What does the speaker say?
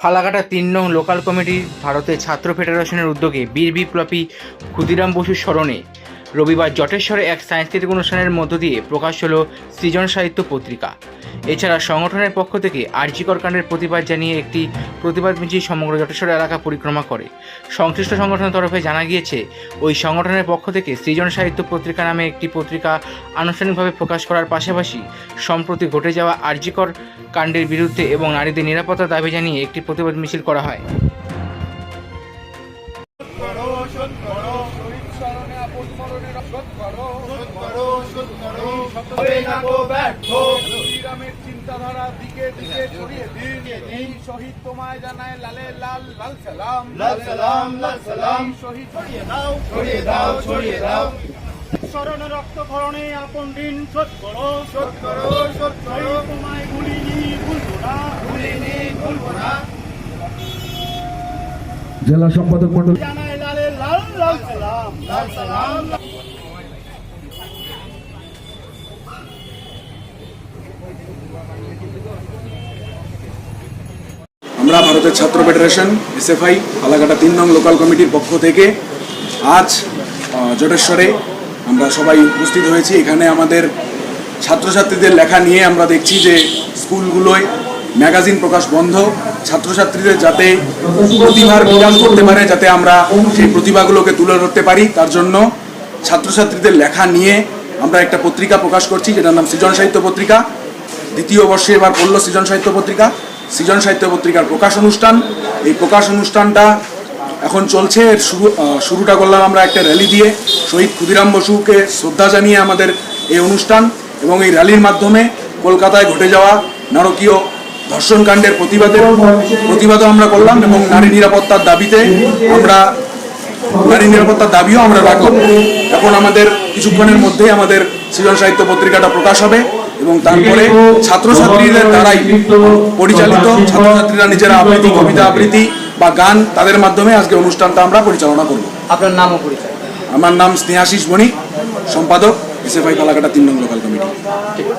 ফালাকাটা তিন নং local committee ভারতের ছাত্র ফেডারেশনের উদ্যোগে বীর বিপ্লবী ক্ষুদিরাম বসুর স্মরণে রবিবার জটেশ্বরে এক সাংস্কৃতিক অনুষ্ঠানের মধ্য দিয়ে প্রকাশ হল সৃজন সাহিত্য পত্রিকা। এছাড়া সংগঠনের পক্ষ থেকে আর্জিকর কাণ্ডের প্রতিবাদ জানিয়ে একটি প্রতিবাদ মিছিল সমগ্র জটেশ্বর এলাকা পরিক্রমা করে। সংশ্লিষ্ট সংগঠনের তরফে জানা গিয়েছে, ওই সংগঠনের পক্ষ থেকে সৃজন সাহিত্য পত্রিকা নামে একটি পত্রিকা আনুষ্ঠানিকভাবে প্রকাশ করার পাশাপাশি সম্প্রতি ঘটে যাওয়া আর্জিকর কাণ্ডের বিরুদ্ধে এবং নারীদের নিরাপত্তার দাবি জানিয়ে একটি প্রতিবাদ মিছিল করা হয়। শ্রীরামের চিন্তাধারা দিকে দিকে ছড়িয়ে দিন। এই শহীদ তোমায় জানায় লালে লাল লাল সালাম। লাল সালাম লাল সালাম। শহীদ ছড়িয়ে দাও। ছড়িয়ে দাও ছড়িয়ে দাও। স্মরণ রক্তক্ষরণে আপন দিন শোধ করো। শোধ করো শোধ করো। তোমায় ভুলিনি ভুলবো না। ভুলিনি ভুলবো না। জেলা সম্পাদক মন্ডল জানায় লালে লাল লাল সালাম লাল সালাম। আমরা ভারতের ছাত্র ফেডারেশন, এসএফআই, ফালাকাটা তিন নং লোকাল কমিটির পক্ষ থেকে আজ জটেশ্বরে আমরা সবাই উপস্থিত হয়েছি। এখানে আমাদের ছাত্রছাত্রীদের লেখা নিয়ে আমরা দেখছি যে স্কুলগুলোয় ম্যাগাজিন প্রকাশ বন্ধ। ছাত্রছাত্রীদের যাতে প্রতিভার বিকাশ করতে পারে, যাতে আমরা সেই প্রতিভাগুলোকে তুলে ধরতে পারি। তার জন্য ছাত্রছাত্রীদের লেখা নিয়ে আমরা একটা পত্রিকা প্রকাশ করছি, যেটার নাম সৃজন সাহিত্য পত্রিকা। দ্বিতীয় বর্ষে এবার পড়ল সৃজন সাহিত্য পত্রিকা। সৃজন সাহিত্য পত্রিকার প্রকাশ অনুষ্ঠান। এই প্রকাশ অনুষ্ঠানটা এখন চলছে। এর শুরু শুরুটা করলাম আমরা একটা র্যালি দিয়ে। শহীদ ক্ষুদিরাম বসুকে শ্রদ্ধা জানিয়ে আমাদের এই অনুষ্ঠান এবং এই র্যালির মাধ্যমে কলকাতায় ঘটে যাওয়া নারকীয় ধর্ষণকাণ্ডের প্রতিবাদের প্রতিবাদও আমরা করলাম এবং নারী নিরাপত্তার দাবিতে আমরা, নারী নিরাপত্তার দাবিও আমরা রাখলাম। এখন আমাদের কিছুক্ষণের মধ্যেই আমাদের সৃজন সাহিত্য পত্রিকাটা প্রকাশ হবে। এবং তারপরে ছাত্রছাত্রীদের দ্বারাই পরিচালিত ছাত্রছাত্রীরা নিজেরা আবৃত্তি কবিতা আবৃত্তি বা গান তাদের মাধ্যমে আজকে অনুষ্ঠানটা আমরা পরিচালনা করব। আপনার নাম পরিচয়। আমার নাম স্নেহাশিস বণিক সম্পাদক এসএফআই কালাকাটা তিন নং লোকাল কমিটি